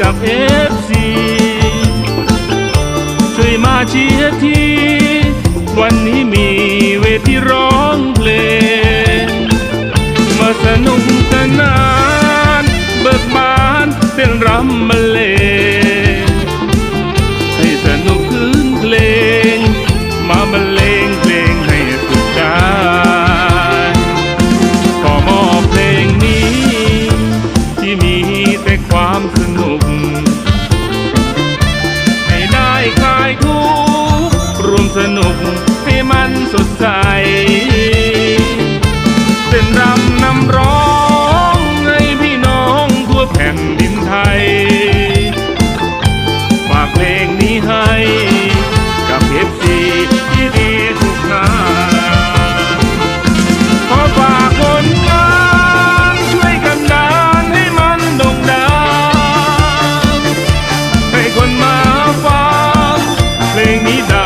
กับเอฟซีช่วยมาเชียร์ทีวันนี้มีเวทีร้องเพลงมาสนุกสนาน เบิกบานเต้นรำมาเลงให้สนุกคืนเพลง มามาเลง นุกให้มันสดใสเป็นรำนำร้องให้พี่น้องทั่วแผ่นดินไทย ฝากเพลงนี้ให้กับเอฟซีที่ดีทุกนานขอฝากคนงานช่วยกันดานให้มันโงดังให้คนมาฟังเพลงนี้ดัง